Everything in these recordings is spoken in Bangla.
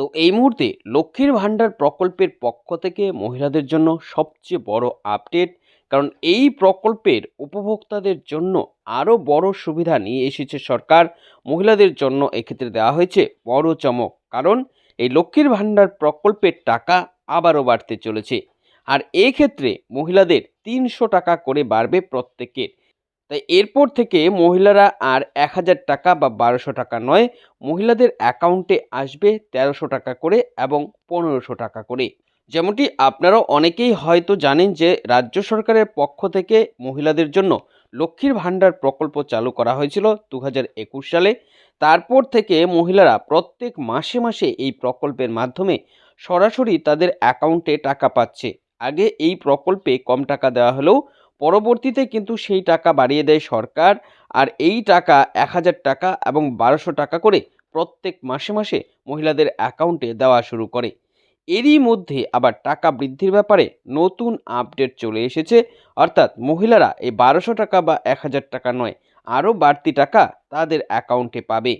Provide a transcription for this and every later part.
তো এই মুহূর্তে লক্ষ্মীর ভাণ্ডার প্রকল্পের পক্ষ থেকে মহিলাদের জন্য সবচেয়ে বড় আপডেট, কারণ এই প্রকল্পের উপভোক্তাদের জন্য আরও বড় সুবিধা নিয়ে এসেছে সরকার। মহিলাদের জন্য এক্ষেত্রে দেওয়া হয়েছে বড় চমক, কারণ এই লক্ষ্মীর ভাণ্ডার প্রকল্পের টাকা আবারও বাড়তে চলেছে। আর এক্ষেত্রে মহিলাদের তিনশো টাকা করে বাড়বে প্রত্যেকের। তাই এরপর থেকে মহিলারা আর এক হাজার টাকা বা বারোশো টাকা নয়, মহিলাদের অ্যাকাউন্টে আসবে তেরোশো টাকা করে এবং পনেরোশো টাকা করে। যেমনটি আপনারা অনেকেই হয়তো জানেন যে রাজ্য সরকারের পক্ষ থেকে মহিলাদের জন্য লক্ষ্মীর ভাণ্ডার প্রকল্প চালু করা হয়েছিল দু হাজার একুশ সালে। তারপর থেকে মহিলারা প্রত্যেক মাসে মাসে এই প্রকল্পের মাধ্যমে সরাসরি তাদের অ্যাকাউন্টে টাকা পাচ্ছে। আগে এই প্রকল্পে কম টাকা দেওয়া হলেও পরবর্তীতে কিন্তু সেই টাকা বাড়িয়ে দেয় সরকার। আর এই টাকা এক হাজার টাকা এবং বারোশো টাকা করে প্রত্যেক মাসে মাসে মহিলাদের অ্যাকাউন্টে দেওয়া শুরু করে। এরই মধ্যে আবার টাকা বৃদ্ধির ব্যাপারে নতুন আপডেট চলে এসেছে। অর্থাৎ মহিলারা এই বারোশো টাকা বা এক হাজার টাকা নয়, আরও বাড়তি টাকা তাদের অ্যাকাউন্টে পাবে।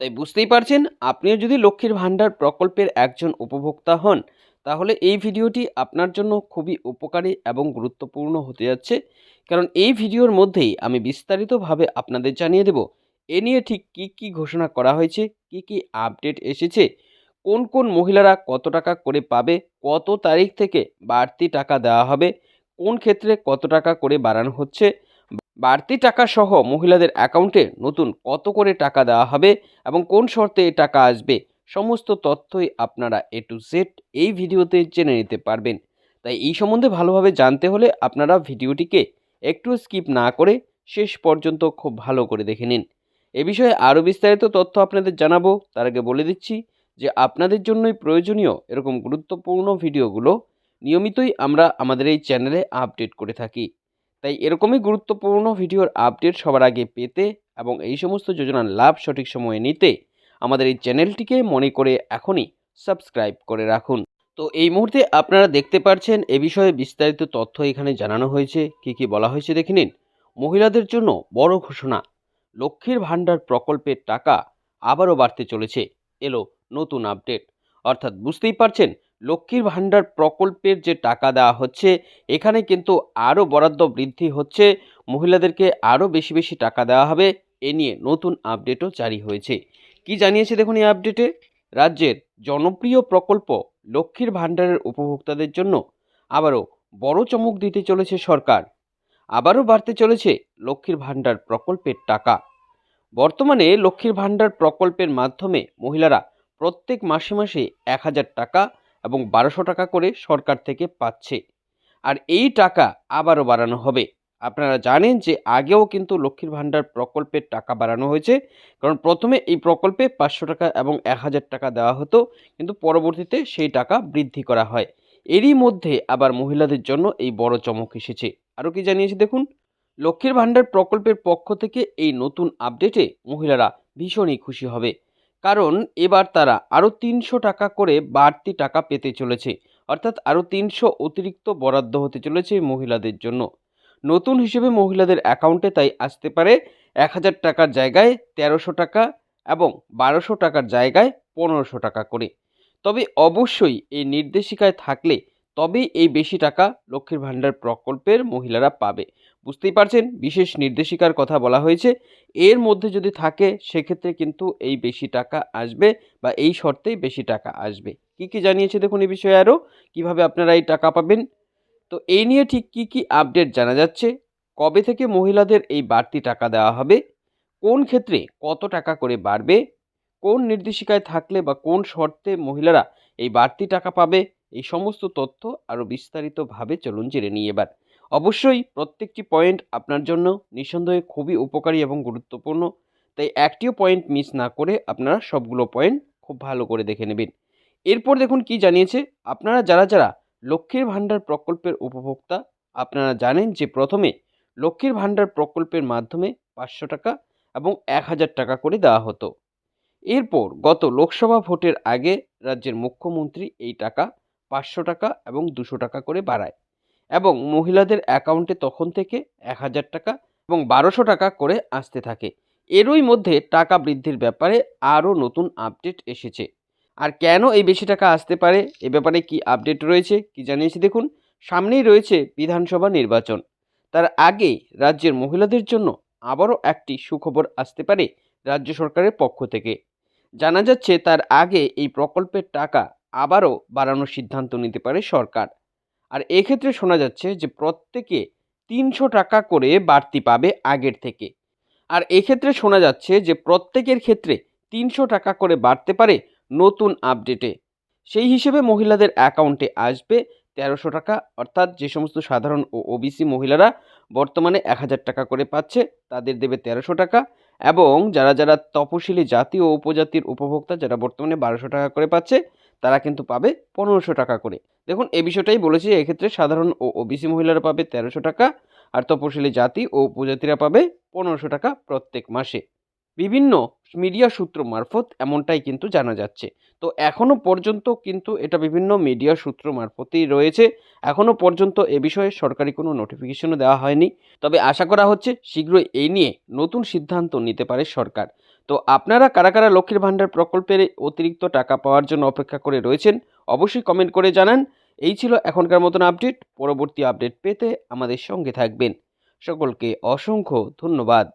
তাই বুঝতেই পারছেন, আপনিও যদি লক্ষ্মীর ভাণ্ডার প্রকল্পের একজন উপভোক্তা হন তাহলে এই ভিডিওটি আপনার জন্য খুবই উপকারী এবং গুরুত্বপূর্ণ হতে যাচ্ছে। কারণ এই ভিডিওর মধ্যেই আমি বিস্তারিতভাবে আপনাদের জানিয়ে দেব, এ নিয়ে ঠিক কী কী ঘোষণা করা হয়েছে, কী কী আপডেট এসেছে, কোন কোন মহিলারা কত টাকা করে পাবে, কত তারিখ থেকে বাড়তি টাকা দেওয়া হবে, কোন ক্ষেত্রে কত টাকা করে বাড়ানো হচ্ছে, বাড়তি টাকা সহ মহিলাদের অ্যাকাউন্টে নতুন কত করে টাকা দেওয়া হবে এবং কোন শর্তে টাকা আসবে সমস্ত তথ্যই আপনারা এ টু জেড এই ভিডিওতে জেনে নিতে পারবেন। তাই এই সম্বন্ধে ভালোভাবে জানতে হলে আপনারা ভিডিওটিকে একটু স্কিপ না করে শেষ পর্যন্ত খুব ভালো করে দেখে নিন। এ বিষয়ে আরও বিস্তারিত তথ্য আপনাদের জানাব। তার আগে বলে দিচ্ছি যে আপনাদের জন্যই প্রয়োজনীয় এরকম গুরুত্বপূর্ণ ভিডিওগুলো নিয়মিতই আমরা আমাদের এই চ্যানেলে আপডেট করে থাকি। তাই এরকমই গুরুত্বপূর্ণ ভিডিওর আপডেট সবার আগে পেতে এবং এই সমস্ত যোজনার লাভ সঠিক সময়ে নিতে আমাদের এই চ্যানেলটিকে মনে করে এখনই সাবস্ক্রাইব করে রাখুন। তো এই মুহূর্তে আপনারা দেখতে পাচ্ছেন এ বিষয়ে বিস্তারিত তথ্য এখানে জানানো হয়েছে। কি কি বলা হয়েছে দেখে নিন। মহিলাদের জন্য বড় ঘোষণা। লক্ষ্মীর ভাণ্ডার প্রকল্পের টাকা আবারও বাড়তে চলেছে। এলো নতুন আপডেট। অর্থাৎ বুঝতেই পারছেন, লক্ষ্মীর ভাণ্ডার প্রকল্পের যে টাকা দেওয়া হচ্ছে, এখানে কিন্তু আরও বরাদ্দ বৃদ্ধি হচ্ছে। মহিলাদেরকে আরও বেশি বেশি টাকা দেওয়া হবে। এ নিয়ে নতুন আপডেটও জারি হয়েছে। কি জানিয়েছে দেখুন এই আপডেটে রাজ্যের জনপ্রিয় প্রকল্প লক্ষ্মীর ভাণ্ডারের উপভোক্তাদের জন্য আবারও বড় চমক দিতে চলেছে সরকার। আবারও বাড়তে চলেছে লক্ষ্মীর ভাণ্ডার প্রকল্পের টাকা। বর্তমানে লক্ষ্মীর ভাণ্ডার প্রকল্পের মাধ্যমে মহিলারা প্রত্যেক মাসে মাসে এক হাজার টাকা এবং বারোশো টাকা করে সরকার থেকে পাচ্ছে। আর এই টাকা আবারও বাড়ানো হবে। আপনারা জানেন যে আগেও কিন্তু লক্ষ্মীর ভাণ্ডার প্রকল্পের টাকা বাড়ানো হয়েছে। কারণ প্রথমে এই প্রকল্পে পাঁচশো টাকা এবং এক হাজার টাকা দেওয়া হতো, কিন্তু পরবর্তীতে সেই টাকা বৃদ্ধি করা হয়। এরই মধ্যে আবার মহিলাদের জন্য এই বড় চমক এসেছে। আরও কি জানিয়েছে দেখুন? লক্ষ্মীর ভাণ্ডার প্রকল্পের পক্ষ থেকে এই নতুন আপডেটে মহিলারা ভীষণই খুশি হবে। কারণ এবার তারা আরও তিনশো টাকা করে বাড়তি টাকা পেতে চলেছে। অর্থাৎ আরও তিনশো অতিরিক্ত বরাদ্দ হতে চলেছে মহিলাদের জন্য। নতুন হিসেবে মহিলাদের অ্যাকাউন্টে তাই আসতে পারে এক হাজার টাকার জায়গায় তেরোশো টাকা এবং বারোশো টাকার জায়গায় পনেরোশো টাকা করে। তবে অবশ্যই এই নির্দেশিকায় থাকলে তবেই এই বেশি টাকা লক্ষ্মীর ভাণ্ডার প্রকল্পের মহিলারা পাবে। বুঝতেই পারছেন? বিশেষ নির্দেশিকার কথা বলা হয়েছে। এর মধ্যে যদি থাকে, সেক্ষেত্রে কিন্তু এই বেশি টাকা আসবে বা এই শর্তেই বেশি টাকা আসবে। কি কি জানিয়েছে দেখুন এই বিষয়ে আরও। কীভাবে আপনারা এই টাকা পাবেন? তো এই নিয়ে ঠিক কি কি আপডেট জানা যাচ্ছে? কবে থেকে মহিলাদের এই বাড়তি টাকা দেওয়া হবে? কোন ক্ষেত্রে কত টাকা করে বাড়বে? কোন নির্দেশিকায় থাকলে বা কোন শর্তে মহিলারা এই বাড়তি টাকা পাবে? এই সমস্ত তথ্য আরও বিস্তারিতভাবে চলুন জেনে নিই এবার। অবশ্যই প্রত্যেকটি পয়েন্ট আপনার জন্য নিঃসন্দেহে খুবই উপকারী এবং গুরুত্বপূর্ণ। তাই একটিও পয়েন্ট মিস না করে আপনারা সবগুলো পয়েন্ট খুব ভালো করে দেখে নেবেন। এরপর দেখুন কি জানিয়েছে। আপনারা যারা যারা লক্ষ্মীর ভাণ্ডার প্রকল্পের উপভোক্তা। আপনারা জানেন যে প্রথমে লক্ষ্মীর ভাণ্ডার প্রকল্পের মাধ্যমে পাঁচশো টাকা এবং এক হাজার টাকা করে দেওয়া হতো। এরপর গত লোকসভা ভোটের আগে রাজ্যের মুখ্যমন্ত্রী এই টাকা পাঁচশো টাকা এবং দুশো টাকা করে বাড়ায় এবং মহিলাদের অ্যাকাউন্টে তখন থেকে এক হাজার টাকা এবং বারোশো টাকা করে আসতে থাকে। এরই মধ্যে টাকা বৃদ্ধির ব্যাপারে আরও নতুন আপডেট এসেছে। আর কেন এই বেশি টাকা আসতে পারে? এ ব্যাপারে কি আপডেট রয়েছে? কি জানিয়েছি দেখুন, সামনেই রয়েছে বিধানসভা নির্বাচন। তার আগে রাজ্যের মহিলাদের জন্য আবারও একটি সুখবর আসতে পারে রাজ্য সরকারের পক্ষ থেকে। জানা যাচ্ছে, তার আগে এই প্রকল্পের টাকা আবারও বাড়ানোর সিদ্ধান্ত নিতে পারে সরকার। আর এক্ষেত্রে শোনা যাচ্ছে যে, প্রত্যেকে তিনশো টাকা করে বাড়তি পাবে আগের থেকে। আর এক্ষেত্রে শোনা যাচ্ছে যে, প্রত্যেকের ক্ষেত্রে তিনশো টাকা করে বাড়তে পারে নতুন আপডেটে। সেই হিসেবে মহিলাদের অ্যাকাউন্টে আসবে তেরোশো টাকা, অর্থাৎ যে সমস্ত সাধারণ ও ওবিসি মহিলারা বর্তমানে এক হাজার টাকা করে পাচ্ছে, তাদের দেবে তেরোশো টাকা এবং যারা যারা তপশিলি জাতি ও উপজাতির উপভোক্তা যারা বর্তমানে বারোশো টাকা করে পাচ্ছে, তারা কিন্তু পাবে পনেরোশো টাকা করে। দেখুন এ বিষয়টাই বলেছি, এক্ষেত্রে সাধারণ ও ওবিসি মহিলারা পাবে তেরোশো টাকা আর তপশিলি জাতি ও উপজাতিরা পাবে পনেরোশো টাকা প্রত্যেক মাসে। বিভিন্ন মিডিয়া সূত্র মারফত এমনটাই কিন্তু জানা যাচ্ছে। তো এখনও পর্যন্ত কিন্তু এটা বিভিন্ন মিডিয়া সূত্র মারফতেই রয়েছে। এখনও পর্যন্ত এ বিষয়ে সরকারি কোনো নোটিফিকেশনও দেওয়া হয়নি। তবে আশা করা হচ্ছে শীঘ্রই এই নিয়ে নতুন সিদ্ধান্ত নিতে পারে সরকার। তো আপনারা কারা কারা লক্ষ্মীর ভাণ্ডার প্রকল্পের অতিরিক্ত টাকা পাওয়ার জন্য অপেক্ষা করে রয়েছেন, অবশ্যই কমেন্ট করে জানান। এই ছিল এখনকার মতন আপডেট পরবর্তী আপডেট পেতে আমাদের সঙ্গে থাকবেন। সকলকে অসংখ্য ধন্যবাদ।